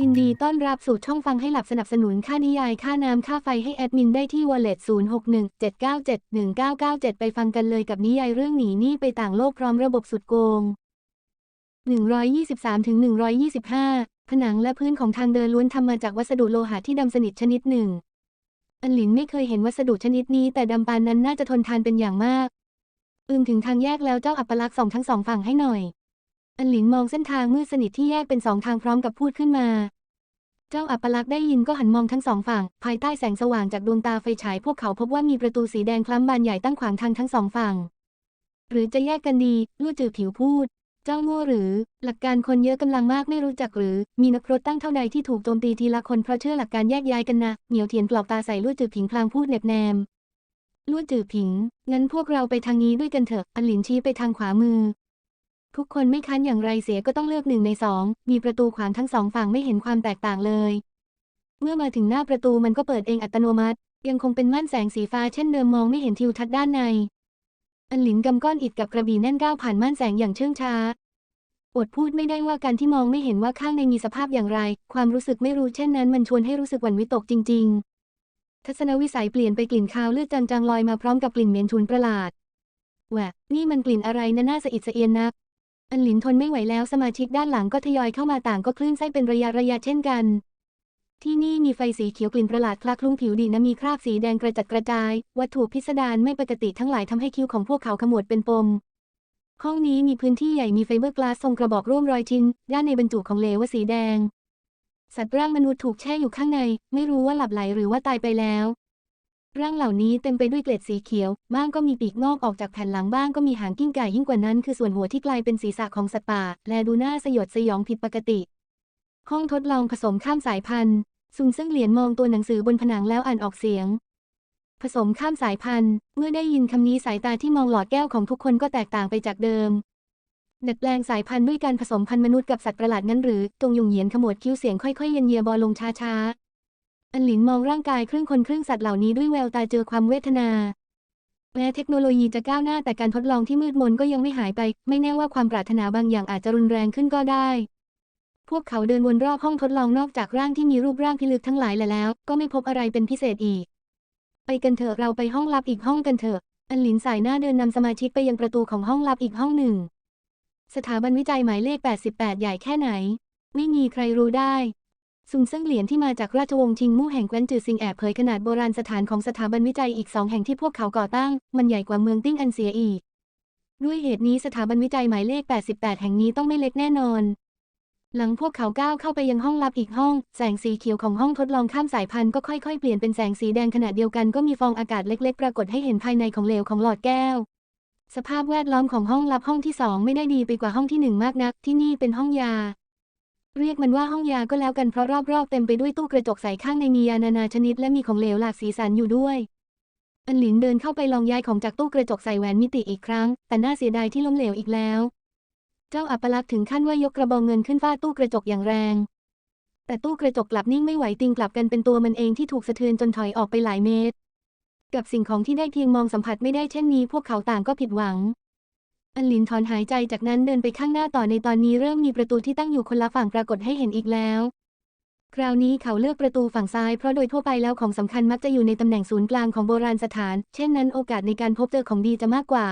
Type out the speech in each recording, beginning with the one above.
ยินดีต้อนรับสู่ช่องฟังให้หลับสนับสนุนค่านิยายค่าน้ำค่าไฟให้แอดมินได้ที่ wallet 0617971997 ไปฟังกันเลยกับนิยายเรื่องหนีหนี้ไปต่างโลกพร้อมระบบสุดโกง 123-125 ผนังและพื้นของทางเดินล้วนทำมาจากวัสดุโลหะที่ดำสนิทชนิดหนึ่ง อันหลินไม่เคยเห็นวัสดุชนิดนี้ แต่ดำปานนั้นน่าจะทนทานเป็นอย่างมากอืมถึงทางแยกแล้วเจ้าอัปลักษณ์ส่องทั้งสองฝั่งให้หน่อย อันหลินมองเส้นทางมืดสนิทที่แยกเป็นสองทางพร้อมกับพูดขึ้นมา เจ้าอัปลักษ์ได้ยินก็หันมองทั้งสองฝั่ง ภายใต้แสงสว่างจากดวงตาไฟฉายพวกเขาพบว่ามีประตูสีแดงคล้ำบานใหญ่ตั้งขวางทางทั้งสองฝั่ง หรือจะแยกกันดี ลู่จือผิวพูด เจ้าโง่หรือ หลักการคนเยอะกำลังมากไม่รู้จักหรือ มีนักรบตั้งเท่าใดที่ถูกโจมตีทีละคนเพราะเชื่อหลักการแยกย้ายกันนะเหนียวเทียนปลอกตาใส่ลู่จือผิงพลางพูดเหน็บแนมลู่จือผิง งั้นพวกเราไปทางนี้ด้วยกันเถอะ อันหลินชี้ไปทางขวามือ ทุกคนไม่คันอย่างไรเสียก็ต้องเลือกหนึ่งในสอง มีประตูขวางทั้งสองฝั่งไม่เห็นความแตกต่างเลย เมื่อมาถึงหน้าประตูมันก็เปิดเองอัตโนมัติ ยังคงเป็นม่านแสงสีฟ้าเช่นเดิมมองไม่เห็นทิวทัศน์ด้านใน อันหลินกำก้อนอิฐกับกระบี่แน่นก้าวผ่านม่านแสงอย่างเชื่องช้า อดพูดไม่ได้ว่าการที่มองไม่เห็นว่าข้างในมีสภาพอย่างไร ความรู้สึกไม่รู้เช่นนั้น มันชวนให้รู้สึกหวั่นวิตกจริง ๆ ทัศนวิสัยเปลี่ยนไปกลิ่นคาวเลือดจางๆลอยมาพร้อมกับกลิ่นเหม็นฉุนประหลาดแหวะนี่มันกลิ่นอะไรนะน่าสะอิดสะเอียนนัก อันหลินทนไม่ไหวแล้วสมาชิกด้านหลังก็ทยอยเข้ามาต่างก็คลื่นไส้เป็นระยะระยะเช่นกัน ที่นี่มีไฟสีเขียวกลิ่นประหลาดคลักคลุ้งผิวดีนมีคราบสีแดงกระจัดกระจาย วัตถุพิสดารไม่ปกติทั้งหลายทำให้คิ้วของพวกเขาขมวดเป็นปม ห้องนี้มีพื้นที่ใหญ่มีไฟเบอร์กลาสทรงกระบอกร่วมรอยชิ้น ด้านในบรรจุของเหลวสีแดง สัตว์ร่างมนุษย์ถูกแช่อยู่ข้างใน ไม่รู้ว่าหลับไหลหรือว่าตายไปแล้ว ร่างเหล่านี้เต็มไปด้วยเกล็ดสีเขียว บ้างก็มีปีกงอกออกจากแผ่นหลังบ้างก็มีหางกิ้งก่ายิ่งกว่านั้นคือส่วนหัวที่กลายเป็นศีรษะของสัตว์ป่า และดูน่าสยดสยองผิดปกติ ห้องทดลองผสมข้ามสายพันธุ์ซุนซึ่งเหรียญมองตัวหนังสือบนผนังแล้วอ่านออกเสียง ผสมข้ามสายพันธุ์ เมื่อได้ยินคำนี้สายตาที่มองหลอดแก้วของทุกคนก็แตกต่างไปจากเดิมดัดแปลงสายพันธุ์ด้วยการผสมพันธุ์มนุษย์กับสัตว์ประหลาดงั้นหรือ ตรงยุงเหยียนขมวดคิ้วเสียงค่อยๆเย็นเยียบอลงช้าๆ อันหลินมองร่างกายครึ่งคนครึ่งสัตว์เหล่านี้ด้วยแววตาเจอความเวทนา แม้เทคโนโลยีจะก้าวหน้าแต่การทดลองที่มืดมนก็ยังไม่หายไป ไม่แน่ว่าความปรารถนาบางอย่างอาจจะรุนแรงขึ้นก็ได้ พวกเขาเดินวนรอบห้องทดลองนอกจากร่างที่มีรูปร่างพิลึกทั้งหลายแล,แล้ว ก็ไม่พบอะไรเป็นพิเศษอีก ไปกันเถอะเราไปห้องลับอีกห้องกันเถอะ อันหลินสายหน้าเดินนำสมาชิกไปยังประตูของห้องลับอีกห้องหนึ่ง สถาบันวิจัยหมายเลข 88 ใหญ่แค่ไหน ไม่มีใครรู้ได้ ซุงเซิงเหรียญที่มาจากราชวงศ์ชิงมู่แห่งแคว้นจือซิงแอบเผยขนาดโบราณสถานของสถาบันวิจัยอีกสองแห่งที่พวกเขาก่อตั้ง มันใหญ่กว่าเมืองติ้งอันเสียอีก ด้วยเหตุนี้สถาบันวิจัยหมายเลข 88 แห่งนี้ต้องไม่เล็กแน่นอน หลังพวกเขาก้าวเข้าไปยังห้องลับอีกห้อง แสงสีเขียวของห้องทดลองข้ามสายพันธุ์ก็ค่อยๆ เปลี่ยนเป็นแสงสีแดงขณะเดียวกันก็มีฟองอากาศเล็ก ๆ ปรากฏให้เห็นภายในของเหลวของหลอดแก้ว สภาพแวดล้อมของห้องลับห้องที่สองไม่ได้ดีไปกว่าห้องที่หนึ่งมากนัก ที่นี่เป็นห้องยา เรียกมันว่าห้องยาก็แล้วกันเพราะรอบๆเต็มไปด้วยตู้กระจกใสข้างในมียานานาชนิดและมีของเหลวหลากสีสันอยู่ด้วย อันหลินเดินเข้าไปลองย้ายของจากตู้กระจกใส่แหวนมิติอีกครั้ง แต่น่าเสียดายที่ล้มเหลวอีกแล้ว เจ้าอัปลักษณ์ถึงขั้นว่ายกกระบองเงินขึ้นฟาดตู้กระจกอย่างแรง แต่ตู้กระจกกลับนิ่งไม่ไหวติงกลับกันเป็นตัวมันเองที่ถูกสะเทือนจนถอยออกไปหลายเมตร กับสิ่งของที่ได้เพียงมองสัมผัสไม่ได้เช่นนี้ พวกเขาต่างก็ผิดหวัง อันหลินถอนหายใจจากนั้นเดินไปข้างหน้าต่อในตอนนี้เริ่มมีประตูที่ตั้งอยู่คนละฝั่งปรากฏให้เห็นอีกแล้ว คราวนี้เขาเลือกประตูฝั่งซ้ายเพราะโดยทั่วไปแล้วของสำคัญมักจะอยู่ในตำแหน่งศูนย์กลางของโบราณสถาน เช่นนั้นโอกาสในการพบเจอของดีจะมากกว่า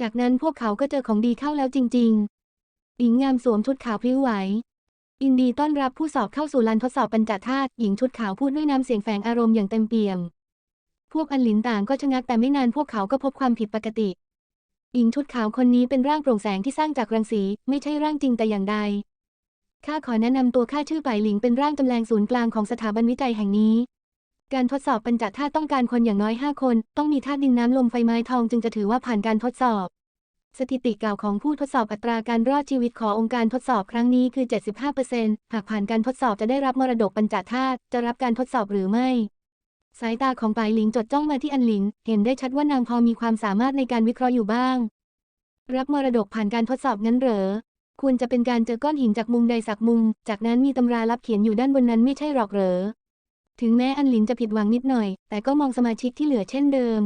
จากนั้นพวกเขาก็เจอของดีเข้าแล้วจริง ๆ หญิงงามสวมชุดขาวพลิ้วไหวยินดีต้อนรับผู้สอบเข้าสู่ลานทดสอบปัญจธาตุหญิงชุดขาวพูดด้วยน้ำเสียงแฝงอารมณ์อย่างเต็มเปี่ยม พวกอันหลินต่างก็ชะงักแต่ไม่นานพวกเขาก็พบความผิดปกติ หญิงชุดขาวคนนี้เป็นร่างโปร่งแสงที่สร้างจากรังสี ไม่ใช่ร่างจริงแต่อย่างใด ข้าขอแนะนำตัวข้าชื่อไปหลิงเป็นร่างจำแรงศูนย์กลางของสถาบันวิจัยแห่งนี้ การทดสอบปัญจธาตุต้องการคนอย่างน้อยห้าคน ต้องมีธาตุดินน้ำลมไฟไม้ทองจึงจะถือว่าผ่านการทดสอบ สถิติเก่าของผู้ทดสอบอัตราการรอดชีวิตขององค์การทดสอบครั้งนี้คือ 75%หากผ่านการทดสอบจะได้รับมรดกปัญจธาตุจะรับการทดสอบหรือไม่ สายตาของปายหลิงจดจ้องมาที่อันหลิน เห็นได้ชัดว่านางพอมีความสามารถในการวิเคราะห์อยู่บ้าง รับมรดกผ่านการทดสอบงั้นเหรอ ควรจะเป็นการเจอก้อนหินจากมุมใดสักมุม จากนั้นมีตำราลับเขียนอยู่ด้านบนนั้นไม่ใช่หรอกเหรอ ถึงแม้อันหลินจะผิดหวังนิดหน่อย แต่ก็มองสมาชิกที่เหลือเช่นเดิม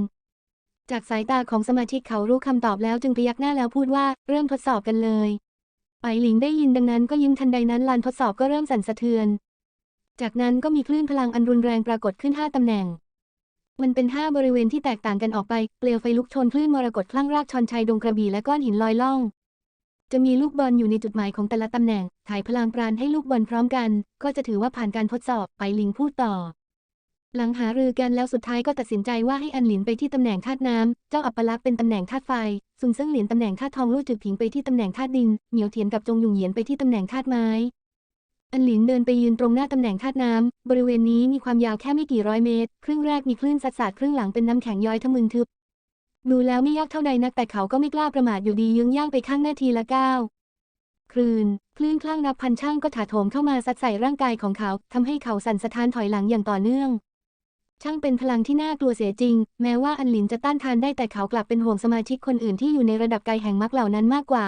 จากสายตาของสมาชิกเขารู้คำตอบแล้วจึงพยักหน้าแล้วพูดว่าเริ่มทดสอบกันเลยไปหลิงได้ยินดังนั้นก็ยิ้มทันใดนั้นลานทดสอบก็เริ่มสั่นสะเทือน จากนั้นก็มีคลื่นพลังอันรุนแรงปรากฏขึ้นห้าตำแหน่ง มันเป็นห้าบริเวณที่แตกต่างกันออกไป เปลวไฟลุกชนคลื่นมรกตคลั่งรากชอนชัยดงกระบี่และก้อนหินลอยล่อง จะมีลูกบอลอยู่ในจุดหมายของแต่ละตำแหน่ง ถ่ายพลังปราณให้ลูกบอลพร้อมกัน ก็จะถือว่าผ่านการทดสอบ ไปลิงพูดต่อ หลังหารือกันแล้วสุดท้ายก็ตัดสินใจว่าให้อันหลินไปที่ตำแหน่งธาตุน้ำ เจ้าอัปลักษ์เป็นตำแหน่งธาตุไฟซุนเซิงเหลียนตำแหน่งธาตุทองลู่จือผิงไปที่ตำแหน่งธาตุดิน เหมียวเทียนกับจงหยุงเหยียนไปที่ตำแหน่งธาตุไม้ อันหลินเดินไปยืนตรงหน้าตำแหน่งธาตุน้ำ บริเวณนี้มีความยาวแค่ไม่กี่ร้อยเมตร ครึ่งแรกมีคลื่นสัดสาดครึ่งหลังเป็นน้ำแข็งย้อยทะมึนทึบ ดูแล้วไม่ยากเท่าใดนักแต่เขาก็ไม่กล้าประมาทอยู่ดียืงย่างไปข้างหน้าทีละก้าวคลื่น คลื่นคลั่งนับพันช่างก็ถาโถมเข้ามาซัดใส่ร่างกายของเขาทำให้เขาสั่นสะท้านถอยหลังอย่างต่อเนื่อง ช่างเป็นพลังที่น่ากลัวเสียจริง แม้ว่าอันหลินจะต้านทานได้แต่เขากลับเป็นห่วงสมาชิกคนอื่นที่อยู่ในระดับไกลแห่งมรรคเหล่านั้นมากกว่า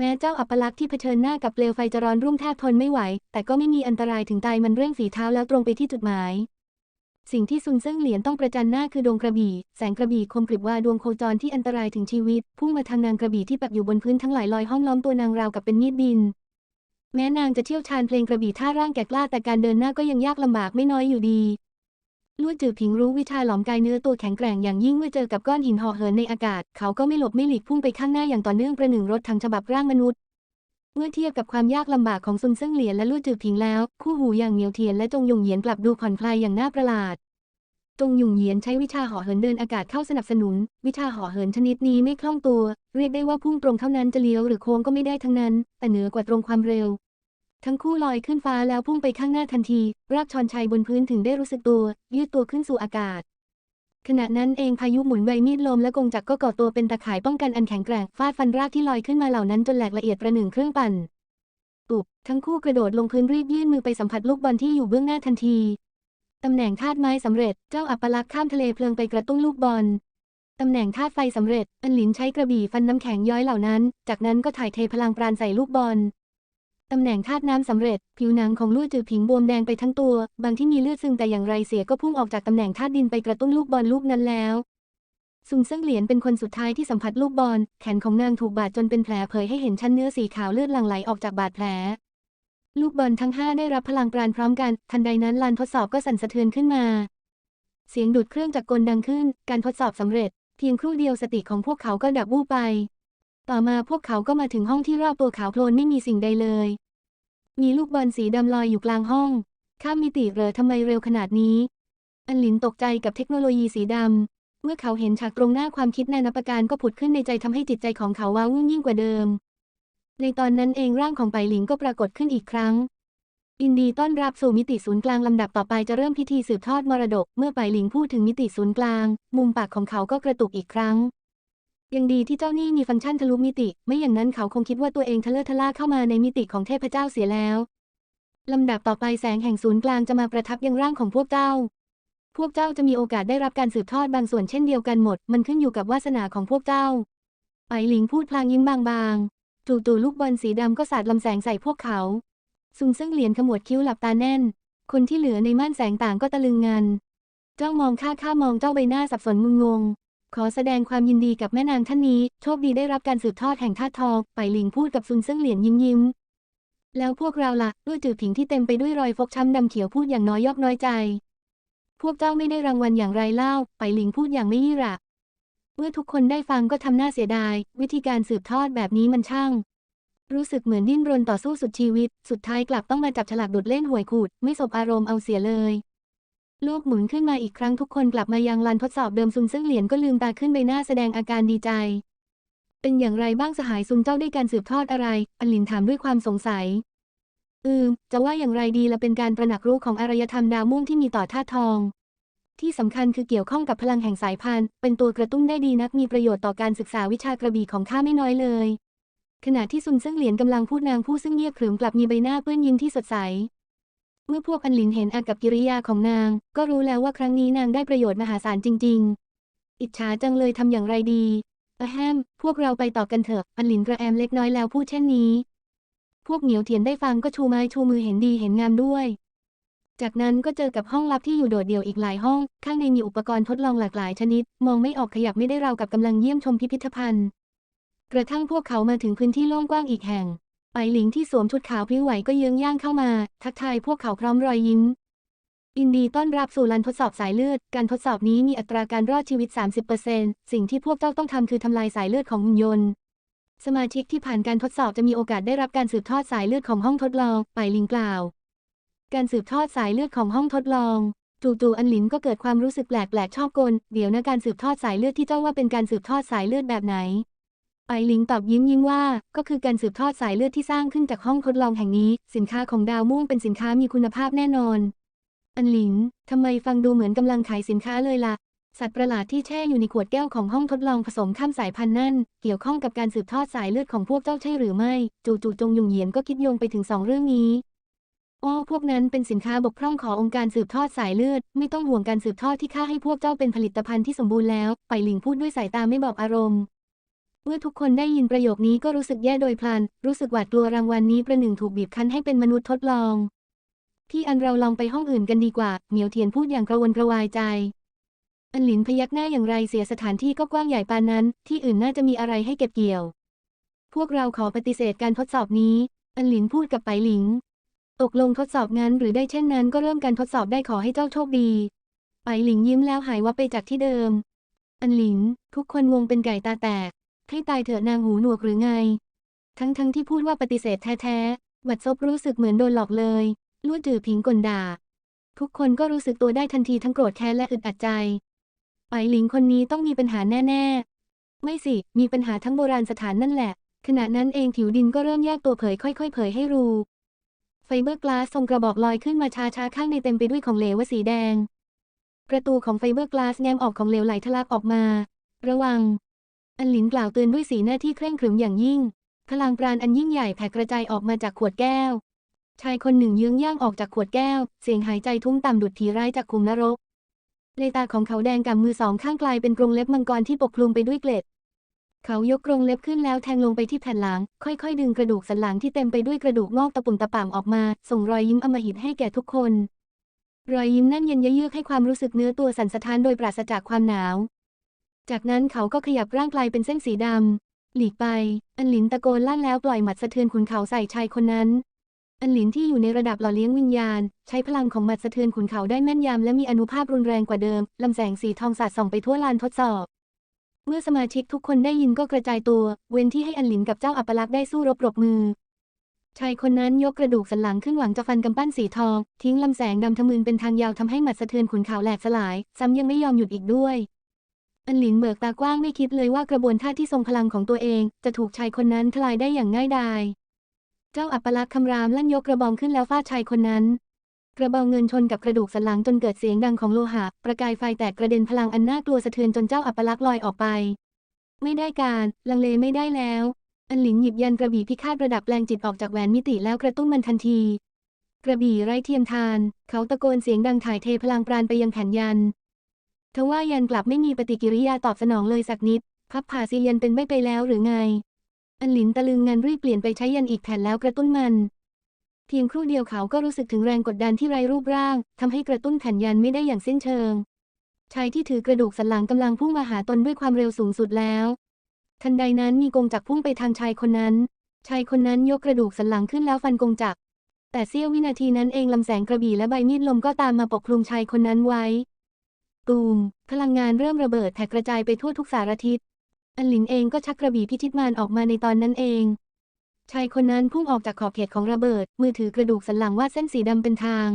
แม้เจ้าอัปลักษณ์ที่เผชิญหน้ากับเปลวไฟจะร้อนรุ่มแทบทนไม่ไหว แต่ก็ไม่มีอันตรายถึงตายมันเร่งฝีเท้าแล้วตรงไปที่จุดหมาย สิ่งที่ซุนเซิงเหลียนต้องประจันหน้าคือดวงกระบี่ แสงกระบี่คมกริบว่าดวงโคจรที่อันตรายถึงชีวิต พุ่งมาทางนางกระบี่ที่ปักอยู่บนพื้นทั้งหลายลอยห้อมล้อมตัวนางราวกับเป็นมีดบิน แม้นางจะเชี่ยวชาญเพลงกระบี่ท่าร่างแก่กล้าแต่การเดินหน้าก็ยังยากลำบากไม่น้อยอยู่ดี ลวดจือผิงรู้วิชาหลอมกายเนื้อตัวแข็งแกร่งอย่างยิ่งเมื่อเจอกับก้อนหินห่อเหินในอากาศ เขาก็ไม่หลบไม่หลีกพุ่งไปข้างหน้าอย่างต่อเนื่องประหนึ่งรถทางฉบับร่างมนุษย์ เมื่อเทียบกับความยากลำบากของซุนเซิงเหลียนและลู่จือผิงแล้ว คู่หูอย่างเหมียวเทียนและจงยงเหยียนกลับดูผ่อนคลายอย่างน่าประหลาดจงหยงเหยียนใช้วิชาห่อเหินเดินอากาศเข้าสนับสนุน วิชาห่อเหินชนิดนี้ไม่คล่องตัว เรียกได้ว่าพุ่งตรงเท่านั้นจะเลี้ยวหรือโค้งก็ไม่ได้ทั้งนั้น แต่เหนือกว่าตรงความเร็ว ทั้งคู่ลอยขึ้นฟ้าแล้วพุ่งไปข้างหน้าทันที รากชอนชัยบนพื้นถึงได้รู้สึกตัว ยืดตัวขึ้นสู่อากาศ ขณะนั้นเองพายุหมุนใบมีดลมและกงจักรก็ก่อตัวเป็นตะข่ายป้องกันอันแข็งแกร่งฟาดฟันรากที่ลอยขึ้นมาเหล่านั้นจนแหลกละเอียดประหนึ่งเครื่องปั่นอุบทั้งคู่กระโดดลงพื้นรีบยื่นมือไปสัมผัสลูกบอลที่อยู่เบื้องหน้าทันที ตำแหน่งธาตุไม้สำเร็จ เจ้าอัปลักษ์ข้ามทะเลเพลิงไปกระตุ้นลูกบอล ตำแหน่งธาตุไฟสำเร็จ อันหลินใช้กระบี่ฟันน้ำแข็งย้อยเหล่านั้น จากนั้นก็ถ่ายเทพลังปราณใส่ลูกบอล ตำแหน่งธาตุน้ำสำเร็จ ผิวหนังของลู่จือผิงบวมแดงไปทั้งตัว บางที่มีเลือดซึมแต่อย่างไรเสียก็พุ่งออกจากตำแหน่งธาตุดินไปกระตุ้นลูกบอลลูกนั้นแล้วซุงเซิงเหลียนเป็นคนสุดท้ายที่สัมผัสลูกบอล แขนของนางถูกบาดจนเป็นแผลเผยให้เห็นชั้นเนื้อสีขาวเลือดหลั่งไหลออกจากบาดแผล ลูกบอลทั้งห้าได้รับพลังปราณพร้อมกัน ทันใดนั้นลานทดสอบก็สั่นสะเทือนขึ้นมา เสียงดูดเครื่องจากกลดังขึ้น การทดสอบสำเร็จ เพียงครู่เดียวสติของพวกเขาก็ดับวูบไป ต่อมาพวกเขาก็มาถึงห้องที่รอบตัวขาวโพลนไม่มีสิ่งใดเลย มีลูกบอลสีดำลอยอยู่กลางห้อง ข้ามมิติเหรอทำไมเร็วขนาดนี้ อันหลินตกใจกับเทคโนโลยีสีดำ เมื่อเขาเห็นฉากตรงหน้าความคิดนานประการก็ผุดขึ้นในใจทำให้จิตใจของเขาว้าวุ่นยิ่งกว่าเดิม ในตอนนั้นเองร่างของไปหลิงก็ปรากฏขึ้นอีกครั้งยินดีต้อนรับสู่มิติศูนย์กลางลำดับต่อไปจะเริ่มพิธีสืบทอดมรดก เมื่อไปหลิงพูดถึงมิติศูนย์กลาง มุมปากของเขาก็กระตุกอีกครั้ง ยังดีที่เจ้านี่มีฟังก์ชันทะลุมิติ ไม่อย่างนั้นเขาคงคิดว่าตัวเองทะเลอะทะล่าเข้ามาในมิติของเทพเจ้าเสียแล้ว ลำดับต่อไปแสงแห่งศูนย์กลางจะมาประทับยังร่างของพวกเจ้า พวกเจ้าจะมีโอกาสได้รับการสืบทอดบางส่วนเช่นเดียวกันหมด มันขึ้นอยู่กับวาสนาของพวกเจ้า ไปหลิงพูดพลางยิ้มบางๆจู่ๆลูกบอลสีดำก็สาดลำแสงใส่พวกเขาซุงเซิงเหลียนขมวดคิ้วหลับตาแน่น คนที่เหลือในม่านแสงต่างก็ตะลึงงัน เจ้ามองข้าข้ามองเจ้าใบหน้าสับสนงุนงง ขอแสดงความยินดีกับแม่นางท่านนี้ โชคดีได้รับการสืบทอดแห่งธาตุทองไปหลิงพูดกับซุนเซิงเหลียนยิ้มยิ้ม แล้วพวกเราล่ะด้วยจือผิงที่เต็มไปด้วยรอยฟกช้ำดำเขียวพูดอย่างน้อยยอกน้อยใจ พวกเจ้าไม่ได้รางวัลอย่างไรเล่า ไปหลิงพูดอย่างไม่ยี่ระเมื่อทุกคนได้ฟังก็ทำหน้าเสียดาย วิธีการสืบทอดแบบนี้มันช่าง รู้สึกเหมือนดิ้นรนต่อสู้สุดชีวิต สุดท้ายกลับต้องมาจับฉลากดุดเล่นหวยขูด ไม่สบอารมณ์เอาเสียเลย โลกหมุนขึ้นมาอีกครั้งทุกคนกลับมายังลานทดสอบเดิมซุนซึ่งเหรียญก็ลืมตาขึ้นใบหน้าแสดงอาการดีใจ เป็นอย่างไรบ้างสหายซุนเจ้าได้การสืบทอดอะไร อันหลินถามด้วยความสงสัย อืม จะว่าอย่างไรดีละเป็นการประหนักรู้ของอารยธรรมดาวม่วงที่มีต่อธาตุทอง ที่สำคัญคือเกี่ยวข้องกับพลังแห่งสายพันธุ์ เป็นตัวกระตุ้นได้ดีนักมีประโยชน์ต่อการศึกษาวิชากระบี่ของข้าไม่น้อยเลย ขณะที่ซุนซึ่งเหรียญกำลังพูดนางผู้ซึ่งเงียบขรึมกลับมีใบหน้าเปื้อนยิ้มที่สดใส เมื่อพวกอันหลินเห็นอากับกิริยาของนาง ก็รู้แล้วว่าครั้งนี้นางได้ประโยชน์มหาศาลจริง ๆ อิจฉาจังเลยทำอย่างไรดีอะแฮม พวกเราไปต่อกันเถอะอันหลินกระแอมเล็กน้อยแล้วพูดเช่นนี้ พวกเหนียวเทียนได้ฟังก็ชูไม้ชูมือเห็นดีเห็นงามด้วย จากนั้นก็เจอกับห้องลับที่อยู่โดดเดี่ยวอีกหลายห้อง ข้างในมีอุปกรณ์ทดลองหลากหลายชนิด มองไม่ออกขยับไม่ได้ราวกับกำลังเยี่ยมชมพิพิธภัณฑ์ กระทั่งพวกเขามาถึงพื้นที่โล่งกว้างอีกแห่ง ไปหลิงที่สวมชุดขาวพริ้วไหวก็เยื้องย่างเข้ามา ทักทายพวกเขาพร้อมรอยยิ้มยินดีต้อนรับสู่ลันทดสอบสายเลือด การทดสอบนี้มีอัตราการรอดชีวิต 30%สิ่งที่พวกเจ้าต้องทำคือทำลายสายเลือดของหุ่นยนต์ สมาชิกที่ผ่านการทดสอบจะมีโอกาสได้รับการสืบทอดสายเลือดของห้องทดลอง ไปหลิงกล่าว การสืบทอดสายเลือดของห้องทดลองจู่ๆอันหลินก็เกิดความรู้สึกแปลกๆชอบกล เดี๋ยวนะการสืบทอดสายเลือดที่เจ้าว่าเป็นการสืบทอดสายเลือดแบบไหน ไปหลิงตอบยิ้มยิ้มว่า ก็คือการสืบทอดสายเลือดที่สร้างขึ้นจากห้องทดลองแห่งนี้ สินค้าของดาวม่วงเป็นสินค้ามีคุณภาพแน่นอน อันหลินทำไมฟังดูเหมือนกำลังขายสินค้าเลยล่ะ สัตว์ประหลาดที่แช่อยู่ในขวดแก้วของห้องทดลองผสมข้ามสายพันธุ์นั่น เกี่ยวข้องกับการสืบทอดสายเลือดของพวกเจ้าใช่หรือไม่ จู่ๆจงยุงเหยียนก็คิดโยงไปถึงสองเรื่องนี้อ้อพวกนั้นเป็นสินค้าบกพร่องขององค์การสืบทอดสายเลือด ไม่ต้องห่วงการสืบทอดที่ข้าให้พวกเจ้าเป็นผลิตภัณฑ์ที่สมบูรณ์แล้ว ไปหลิงพูดด้วยสายตาไม่บอกอารมณ์ มื่อทุกคนได้ยินประโยคนี้ก็รู้สึกแย่โดยพลัน รู้สึกหวาดกลัวรางวัลนี้ประหนึ่งถูกบีบคั้นให้เป็นมนุษย์ทดลอง พี่อันเราลองไปห้องอื่นกันดีกว่า เหมียวเทียนพูดอย่างกระวนกระวายใจ อันหลินพยักหน้าอย่างไรเสียสถานที่ก็กว้างใหญ่ปานนั้น ที่อื่นน่าจะมีอะไรให้เก็บเกี่ยว พวกเราขอปฏิเสธการทดสอบนี้ อันหลินพูดกับไปหลิง ตกลงทดสอบงั้นหรือได้เช่นนั้น ก็เริ่มการทดสอบได้ขอให้เจ้าโชคดี ไปหลิงยิ้มแล้วหายวับไปจากที่เดิม อันหลิน ทุกคนงงเป็นไก่ตาแตก ให้ตายเถอะนางหูหนวกหรือไง ทั้งทั้งที่พูดว่าปฏิเสธแท้ๆ บัดซบรู้สึกเหมือนโดนหลอกเลยลวดจือผิงกลด่า ทุกคนก็รู้สึกตัวได้ทันทีทั้งโกรธแค้นและอึดอัดใจไปหลิงคนนี้ต้องมีปัญหาแน่ๆ ไม่สิ มีปัญหาทั้งโบราณสถานนั่นแหละ ขณะนั้นเองผิวดินก็เริ่มแยกตัวเผยค่อยๆ เผยให้รู้ไฟเบอร์กลาสทรงกระบอกลอยขึ้นมาช้าๆ ข้างในเต็มไปด้วยของเหลวสีแดง ประตูของไฟเบอร์กลาสแง้มออกของเหลวไหลทะลักออกมา ระวัง อันหลินกล่าวเตือนด้วยสีหน้าที่เคร่งขรึมอย่างยิ่ง พลังปราณอันยิ่งใหญ่แผ่กระจายออกมาจากขวดแก้ว ชายคนหนึ่งเยื้องย่างออกจากขวดแก้ว เสียงหายใจทุ้มต่ำดุดผีร้ายจากคุมนรกเลตาของเขาแดงกับมือสองข้างกลายเป็นกรงเล็บมังกรที่ปกคลุมไปด้วยเกล็ด เขายกกรงเล็บขึ้นแล้วแทงลงไปที่แผ่นหลัง ค่อยๆ ดึงกระดูกสันหลังที่เต็มไปด้วยกระดูกงอกตะปุ่มตะป่ำออกมา ส่งรอยยิ้มอมหิตให้แก่ทุกคน รอยยิ้มนั่นเย็นเยือกให้ความรู้สึกเนื้อตัวสั่นสะท้านโดยปราศจากความหนาว จากนั้นเขาก็ขยับร่างกลายเป็นเส้นสีดำ หลีกไป อันหลินตะโกนลั่นแล้วปล่อยหมัดสะเทือนขุนเขาใส่ชายคนนั้น อันหลินที่อยู่ในระดับหล่อเลี้ยงวิญญาณ ใช้พลังของหมัดสะเทือนขุนเขาได้แม่นยำและมีอนุภาพรุนแรงกว่าเดิม ลำแสงสีทองสาดส่องไปทั่วลานทดสอบ เมื่อสมาชิกทุกคนได้ยินก็กระจายตัว เว้นที่ให้อันหลินกับเจ้าอัปลักษ์ได้สู้รบปรบมือชายคนนั้นยกกระดูกสันหลังขึ้นหวังจะฟันกำปั้นสีทอง ทิ้งลำแสงดำทะมึนเป็นทางยาวทำให้หมัดสะเทือนขุนเขาแหลกสลาย ซ้ำยังไม่ยอมหยุดอีกด้วย อันหลินเบิกตากว้างไม่คิดเลยว่ากระบวนท่าที่ทรงพลังของตัวเอง จะถูกชายคนนั้นทลายได้อย่างง่ายดาย เจ้าอัปลักษณ์คำรามลั่นยกกระบองขึ้นแล้วฟาดชายคนนั้น กระบองเงินชนกับกระดูกสันหลังจนเกิดเสียงดังของโลหะ ประกายไฟแตกกระเด็นพลังอันน่ากลัวสะเทือนจนเจ้าอัปลักษณ์ลอยออกไป ไม่ได้การ ลังเลไม่ได้แล้ว อันหลินหยิบยันกระบี่พิฆาตประดับแปลงจิตออกจากแหวนมิติแล้วกระตุ้นมันทันที กระบี่ไร้เทียมทาน เขาตะโกนเสียงดังถ่ายเทพลังปราณไปยังแผ่นยัน ทว่ายันกลับไม่มีปฏิกิริยาตอบสนองเลยสักนิด พับผ่าซียันเป็นไม่ไปแล้วหรือไง อันหลินตะลึงงานรีบเปลี่ยนไปใช้ยันอีกแผ่นแล้วกระตุ้นมัน เพียงครู่เดียวเขาก็รู้สึกถึงแรงกดดันที่ไร้รูปร่างทำให้กระตุ้นแผ่นยันไม่ได้อย่างสิ้นเชิง ชายที่ถือกระดูกสันหลังกำลังพุ่งมาหาตนด้วยความเร็วสูงสุดแล้ว ทันใดนั้นมีกงจักพุ่งไปทางชายคนนั้น ชายคนนั้นยกกระดูกสันหลังขึ้นแล้วฟันกงจักแต่เสี้ยววินาทีนั้นเองลำแสงกระบี่และใบมีดลมก็ตามมาปกคลุมชายคนนั้นไว้ ตูม พลังงานเริ่มระเบิดแผ่กระจายไปทั่วทุกสารทิศ อันหลินเองก็ชักกระบี่พิชิตมารออกมาในตอนนั้นเอง ชายคนนั้นพุ่งออกจากขอบเขตของระเบิด มือถือกระดูกสันหลังวาดเส้นสีดำเป็นทาง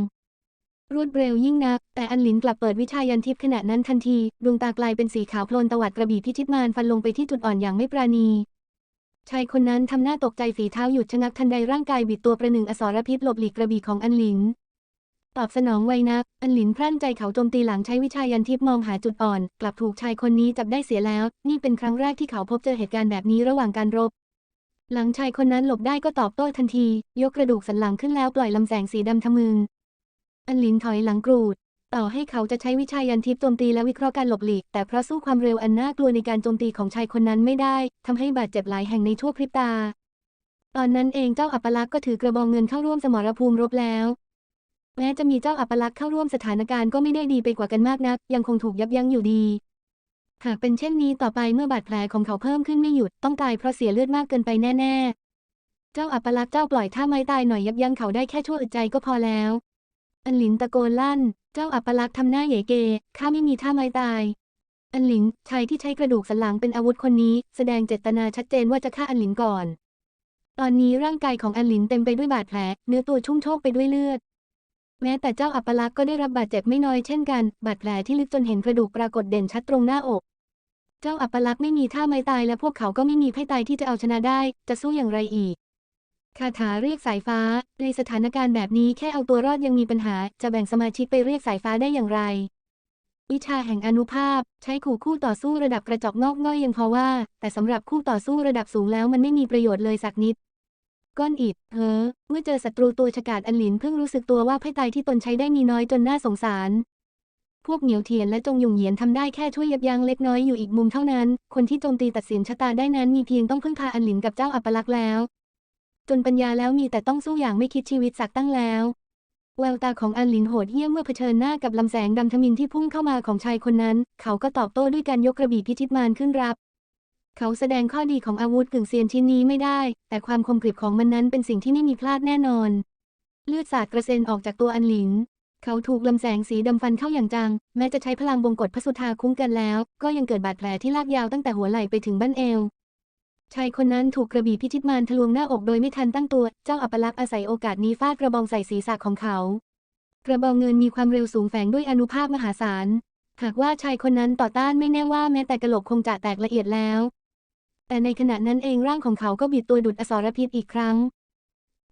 รวดเร็วยิ่งนัก แต่อันหลินกลับเปิดวิชายันทิพย์ขณะนั้นทันที ดวงตากลายเป็นสีขาวโพลนตวัดกระบี่พิชิตมารฟันลงไปที่จุดอ่อนอย่างไม่ปราณีชายคนนั้นทำหน้าตกใจฝีเท้าหยุดชะงักทันใดร่างกายบิดตัวประหนึ่งอสรพิษหลบหลีกกระบี่ของอันหลิน ตอบสนองไวนัก อันหลินพรั่นใจเขาโจมตีหลังใช้วิชายันทิพมองหาจุดอ่อน กลับถูกชายคนนี้จับได้เสียแล้ว นี่เป็นครั้งแรกที่เขาพบเจอเหตุการณ์แบบนี้ระหว่างการรบ หลังชายคนนั้นหลบได้ก็ตอบโต้ทันที ยกกระดูกสันหลังขึ้นแล้วปล่อยลำแสงสีดำทะมึง อันหลินถอยหลังกรูด ต่อให้เขาจะใช้วิชายันทิพโจมตีและวิเคราะห์การหลบหลีก แต่เพราะสู้ความเร็วอันน่ากลัวในการโจมตีของชายคนนั้นไม่ได้ทำให้บาดเจ็บหลายแห่งในชั่วพริบตา ตอนนั้นเองเจ้าอัปลักษ์ก็ถือกระบองเงินเข้าร่วมสมรภูมิรบแล้ว แม้จะมีเจ้าอัปลักษณ์เข้าร่วมสถานการณ์ก็ไม่ได้ดีไปกว่ากันมากนัก ยังคงถูกยับยั้งอยู่ดี หากเป็นเช่นนี้ต่อไปเมื่อบาดแผลของเขาเพิ่มขึ้นไม่หยุดต้องตายเพราะเสียเลือดมากเกินไปแน่เจ้าอัปลักษณ์เจ้าปล่อยท่าไม้ตายหน่อยยับยั้งเขาได้แค่ชั่วอึดใจก็พอแล้ว อันหลินตะโกนลั่น เจ้าอัปลักษณ์ทำหน้าเหยเกข้าไม่มีท่าไม้ตายอันหลินชายที่ใช้กระดูกสันหลังเป็นอาวุธคนนี้ แสดงเจตนาชัดเจนว่าจะฆ่าอันหลินก่อน ตอนนี้ร่างกายของอันหลินเต็มไปด้วยบาดแผล เนื้อตัวชุ่มโชกไปด้วยเลือด แม้แต่เจ้าอัปลักษณ์ก็ได้รับบาดเจ็บไม่น้อยเช่นกัน บาดแผลที่ลึกจนเห็นกระดูกปรากฏเด่นชัดตรงหน้าอก เจ้าอัปลักษณ์ไม่มีท่าไม้ตายและพวกเขาก็ไม่มีไพ่ตายที่จะเอาชนะได้ จะสู้อย่างไรอีก คาถาเรียกสายฟ้า ในสถานการณ์แบบนี้แค่เอาตัวรอดยังมีปัญหา จะแบ่งสมาชิกไปเรียกสายฟ้าได้อย่างไร วิชาแห่งอนุภาพ ใช้ขู่คู่ต่อสู้ระดับกระจอกงอกง่อยยังพอว่า แต่สำหรับคู่ต่อสู้ระดับสูงแล้วมันไม่มีประโยชน์เลยสักนิด ก้อนอิฐเฮ้อเมื่อเจอศัตรูตัวฉกาจอันหลินเพิ่งรู้สึกตัวว่าไพ่ตายที่ตนใช้ได้มีน้อยจนน่าสงสาร พวกเหนียวเทียนและจงหยงเหยียนทำได้แค่ช่วยยับยั้งเล็กน้อยอยู่อีกมุมเท่านั้น คนที่โจมตีตัดสินชะตาได้นั้นมีเพียงต้องพึ่งพาอันหลินกับเจ้าอัปลักษ์แล้ว จนปัญญาแล้วมีแต่ต้องสู้อย่างไม่คิดชีวิตสักตั้งแล้วแววตาของอันหลินโหดเหี้ยมเมื่อเผชิญหน้ากับลำแสงดำทมินที่พุ่งเข้ามาของชายคนนั้น เขาก็ตอบโต้ด้วยการยกกระบี่พิชิตมารขึ้นรับ เขาแสดงข้อดีของอาวุธกึ่งเซียนชิ้นนี้ไม่ได้ แต่ความคมกริบของมันนั้นเป็นสิ่งที่ไม่มีพลาดแน่นอน เลือดสาดกระเซ็นออกจากตัวอันหลิน เขาถูกลำแสงสีดำฟันเข้าอย่างจัง แม้จะใช้พลังบงกฎพระสุธาคุ้มกันแล้ว ก็ยังเกิดบาดแผลที่ลากยาวตั้งแต่หัวไหล่ไปถึงบั้นเอวชายคนนั้นถูกกระบี่พิชิตมารทะลวงหน้าอกโดยไม่ทันตั้งตัว เจ้าอัปลักษ์อาศัยโอกาสนี้ฟาดกระบองใส่ศีรษะของเขา กระบองเงินมีความเร็วสูงแฝงด้วยอนุภาพมหาศาล หากว่าชายคนนั้นต่อต้านไม่แน่ว่าแม้แต่กระโหลกคงจะแตกละเอียดแล้ว แต่ในขณะนั้นเองร่างของเขาก็บิดตัวดุดอสรพิษอีกครั้ง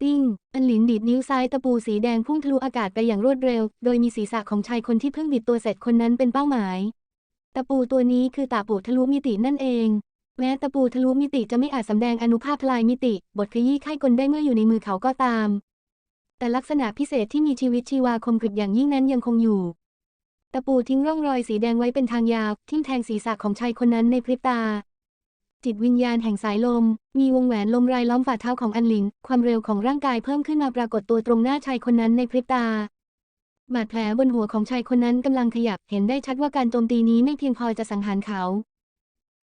ติ้ง อันหลินดีดนิ้วซ้ายตะปูสีแดงพุ่งทะลุอากาศไปอย่างรวดเร็ว โดยมีศีรษะของชายคนที่เพิ่งบิดตัวเสร็จคนนั้นเป็นเป้าหมาย ตะปูตัวนี้คือตาปูทะลุมิตินั่นเอง แม้ตะปูทะลุมิติจะไม่อาจสำแดงอนุภาพทลายมิติ บทขยี้ไข้กลได้เมื่ออยู่ในมือเขาก็ตาม แต่ลักษณะพิเศษที่มีชีวิตชีวาคมกริบอย่างยิ่งนั้นยังคงอยู่ ตะปูทิ้งร่องรอยสีแดงไว้เป็นทางยาว ทิ่มแทงศีรษะของชายคนนั้นในพริบตา จิตวิญญาณแห่งสายลม มีวงแหวนลมรายล้อมฝ่าเท้าของอันหลิง ความเร็วของร่างกายเพิ่มขึ้นมาปรากฏตัวตรงหน้าชายคนนั้นในพริบตาบาดแผลบนหัวของชายคนนั้นกำลังขยับ เห็นได้ชัดว่าการโจมตีนี้ไม่เพียงพอจะสังหารเขา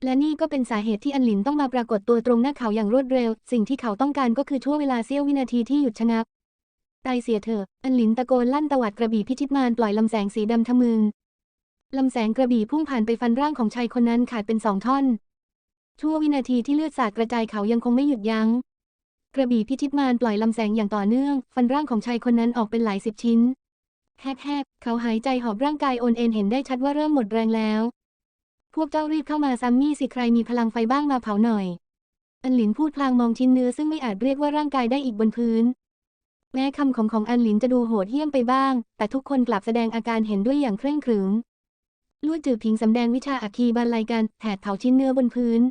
และนี่ก็เป็นสาเหตุที่อันหลินต้องมาปรากฏตัวตรงหน้าเขาอย่างรวดเร็ว สิ่งที่เขาต้องการก็คือช่วงเวลาเสี้ยววินาทีที่หยุดชะงักตายเสียเถอะ อันหลินตะโกนลั่นตวัดกระบี่พิชิตมารปล่อยลำแสงสีดำทะมึงลำแสงกระบี่พุ่งผ่านไปฟันร่างของชายคนนั้นขาดเป็นสองท่อน ชั่ววินาทีที่เลือดสาดกระจายเขายังคงไม่หยุดยัง้ง กระบี่พิชิตมารปล่อยลำแสงอย่างต่อเนื่อง ฟันร่างของชายคนนั้นออกเป็นหลายสิบชิ้น แฮกๆ เขาหายใจหอบร่างกายโอนเอ็นเห็นได้ชัดว่าเริ่มหมดแรงแล้ว พวกเจ้ารีบเข้ามาซัมมี่สิใครมีพลังไฟบ้างมาเผาหน่อย อันหลินพูดพลางมองชิ้นเนื้อซึ่งไม่อาจเรียกว่าร่างกายได้อีกบนพื้น แม้คำของของอันหลินจะดูโหดเหี้ยมไปบ้าง แต่ทุกคนกลับแสดงอาการเห็นด้วยอย่างเคร่งครึมลวดจือผิงสำแดงวิชาอัคคีบรรลัยกันแผดเผาชิ้นเนื้อบนพื้น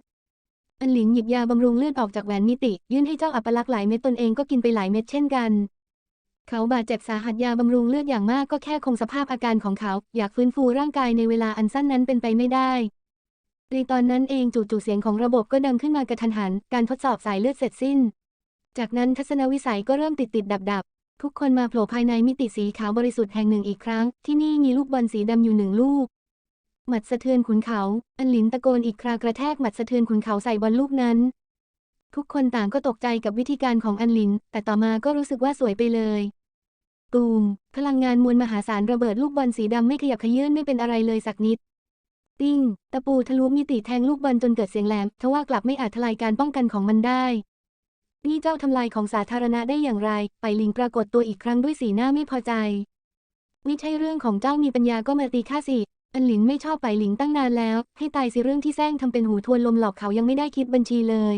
อันหลินหยิบยาบำรุงเลือดออกจากแหวนมิติ ยื่นให้เจ้าอัปลักษ์หลายเม็ดตนเองก็กินไปหลายเม็ดเช่นกัน เขาบาดเจ็บสาหัสยาบำรุงเลือดอย่างมากก็แค่คงสภาพอาการของเขา อยากฟื้นฟูร่างกายในเวลาอันสั้นนั้นเป็นไปไม่ได้ในตอนนั้นเองจู่ๆเสียงของระบบก็ดังขึ้นมากระทันหัน การทดสอบสายเลือดเสร็จสิ้น จากนั้นทัศนวิสัยก็เริ่มติดติดดับดับทุกคนมาโผล่ภายในมิติสีขาวบริสุทธิ์แห่งหนึ่งอีกครั้ง ที่นี่มีลูกบอลสีดำอยู่หนึ่งลูก หมัดสะเทือนขุนเขา อันหลินตะโกนอีกครากระแทกหมัดสะเทือนขุนเขาใส่บอลลูกนั้น ทุกคนต่างก็ตกใจกับวิธีการของอันหลิน แต่ต่อมาก็รู้สึกว่าสวยไปเลย ตูม พลังงานมวลมหาศาลระเบิดลูกบอลสีดำไม่ขยับขยื้อนไม่เป็นอะไรเลยสักนิด ติ้ง ตะปูทะลุมิติแทงลูกบอลจนเกิดเสียงแหลม ทว่ากลับไม่อาจทลายการป้องกันของมันได้ นี่เจ้าทำลายของสาธารณะได้อย่างไร ไปลิงปรากฏตัวอีกครั้งด้วยสีหน้าไม่พอใจ ไม่ใช่เรื่องของเจ้ามีปัญญาก็มาตีข้าสิ อันหลินไม่ชอบไปหลิงตั้งนานแล้ว ให้ตายสิเรื่องที่แซงทำเป็นหูทวนลมหลอกเขายังไม่ได้คิดบัญชีเลย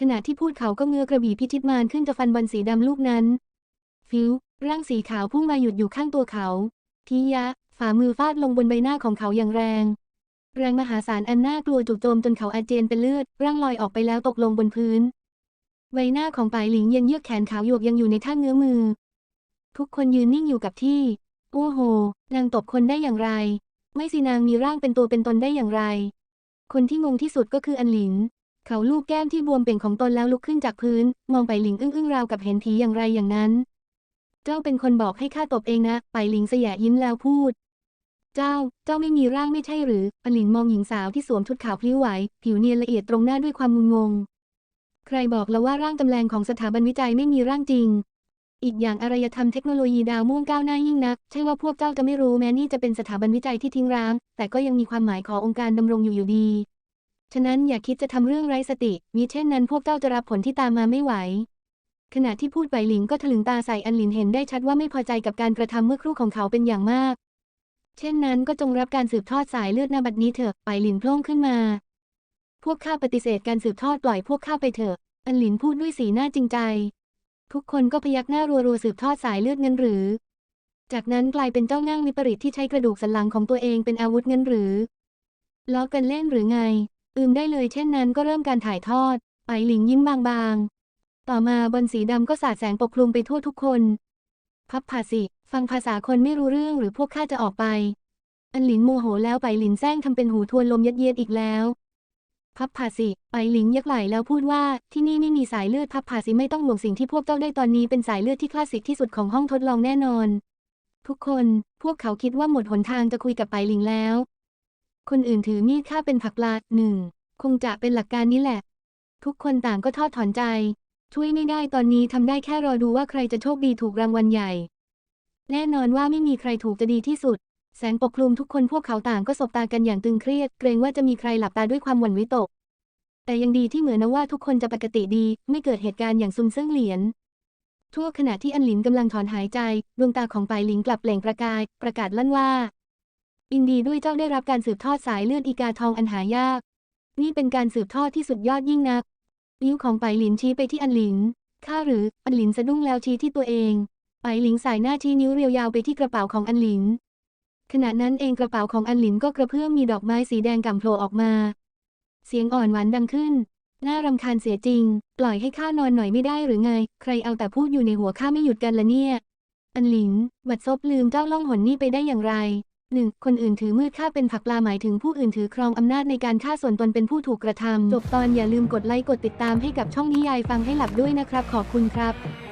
ขณะที่พูดเขาก็เงื้อกระบี่พิชิตมารขึ้นจะฟันบอลสีดำลูกนั้น ฟิว ร่างสีขาวพุ่งมาหยุดอยู่ข้างตัวเขา ทียะ ฝ่ามือฟาดลงบนใบหน้าของเขาอย่างแรง แรงมหาศาลอันน่ากลัวจู่โจมจนเขาอาเจียนเป็นเลือด ร่างลอยออกไปแล้วตกลงบนพื้น ใบหน้าของปายหลิงเยังเยือกแขนขาวหยวกยังอยู่ในท่าเงื้อมือ ทุกคนยืนนิ่งอยู่กับที่ โอ้โห นางตบคนได้อย่างไร ไม่สินางมีร่างเป็นตัวเป็นตนได้อย่างไร คนที่งงที่สุดก็คืออันหลิน เขาลูบแก้มที่บวมเป่งของตนแล้วลุกขึ้นจากพื้น มองไปหลิงอึ้งอึ้งราวกับเห็นผีอย่างไรอย่างนั้น เจ้าเป็นคนบอกให้ข้าตบเองนะ ไปหลิงสยะยิ้มแล้วพูด เจ้า เจ้าไม่มีร่างไม่ใช่หรือ อันหลินมองหญิงสาวที่สวมชุดขาวพลิ้วไหว ผิวเนียนละเอียดตรงหน้าด้วยความงุนงง ใครบอกแล้วว่าร่างจำแรงของสถาบันวิจัยไม่มีร่างจริง อีกอย่างอารยธรรมเทคโนโลยีดาวม่วงก้าวหน้ายิ่งนัก ใช่ว่าพวกเจ้าจะไม่รู้แม้นี่จะเป็นสถาบันวิจัยที่ทิ้งร้าง แต่ก็ยังมีความหมายขององค์การดำรงอยู่อยู่ดี ฉะนั้นอย่าคิดจะทำเรื่องไร้สติ มิเช่นนั้นพวกเจ้าจะรับผลที่ตามมาไม่ไหว ขณะที่พูดไปหลิงก็ถลึงตาใส่อันหลินเห็นได้ชัดว่าไม่พอใจกับการกระทำเมื่อครู่ของเขาเป็นอย่างมาก เช่นนั้นก็จงรับการสืบทอดสายเลือดนาบัดนี้เถอะไปหลินโพล่งขึ้นมา พวกข้าปฏิเสธการสืบทอดปล่อยพวกข้าไปเถอะ อันหลินพูดด้วยสีหน้าจริงใจ ทุกคนก็พยักหน้ารัวๆสืบทอดสายเลือดเงินหรือ จากนั้นกลายเป็นเจ้าง่างวิปริตที่ใช้กระดูกสันหลังของตัวเองเป็นอาวุธเงินหรือ ล้อกันเล่นหรือไง อืมได้เลยเช่นนั้นก็เริ่มการถ่ายทอด ไปหลิงยิ้มบางๆ ต่อมาบนสีดำก็สาดแสงปกคลุมไปทั่วทุกคน พับภาสิ ฟังภาษาคนไม่รู้เรื่องหรือพวกข้าจะออกไป อันหลินโมโหแล้วไปหลินแซงทำเป็นหูทวนลมยัดเยียดอีกแล้ว พับภาสิไปหลิงยักไหลแล้วพูดว่าที่นี่ไม่มีสายเลือดพับภาสิไม่ต้องห่วงสิ่งที่พวกเจ้าได้ตอนนี้เป็นสายเลือดที่คลาสสิกที่สุดของห้องทดลองแน่นอน ทุกคนพวกเขาคิดว่าหมดหนทางจะคุยกับไปหลิงแล้ว คนอื่นถือมีดฆ่าเป็นผักปลาหนึ่งคงจะเป็นหลักการนี้แหละ ทุกคนต่างก็ทอดถอนใจ ช่วยไม่ได้ตอนนี้ทำได้แค่รอดูว่าใครจะโชคดีถูกรางวัลใหญ่ แน่นอนว่าไม่มีใครถูกจะดีที่สุด แสงปกคลุมทุกคนพวกเขาต่างก็สบตากันอย่างตึงเครียด เกรงว่าจะมีใครหลับตาด้วยความหวั่นวิตก แต่ยังดีที่เหมือนนะว่าทุกคนจะปกติดี ไม่เกิดเหตุการณ์อย่างซุนเซิงเหลียน ทั่วขณะที่อันหลินกำลังถอนหายใจ ดวงตาของปายหลิงกลับเปล่งประกาย ประกาศลั่นว่า อินดีด้วยเจ้าได้รับการสืบทอดสายเลือดอีกาทองอันหายาก นี่เป็นการสืบทอดที่สุดยอดยิ่งนัก นิ้วของไปหลินชี้ไปที่อันหลิน ข้าหรือ อันหลินสะดุ้งแล้วชี้ที่ตัวเองไปหลิงสายหน้าชี้นิ้วเรียวยาวไปที่กระเป๋าของอันหลิน ขณะนั้นเองกระเป๋าของอันหลินก็กระเพื่อมมีดอกไม้สีแดงก่ำโผล่ออกมา เสียงอ่อนหวานดังขึ้น น่ารำคาญเสียจริง ปล่อยให้ข้านอนหน่อยไม่ได้หรือไง ใครเอาแต่พูดอยู่ในหัวข้าไม่หยุดกันละเนี่ย อันหลิน บัดซบลืมเจ้าล่องหนนี่ไปได้อย่างไรหนึ่งคนอื่นถือมืดฆ่าเป็นผักปลาหมายถึงผู้อื่นถือครองอำนาจในการฆ่าส่วนตนเป็นผู้ถูกกระทำจบตอนอย่าลืมกดไลค์กดติดตามให้กับช่องนิยายฟังให้หลับด้วยนะครับ ขอบคุณครับ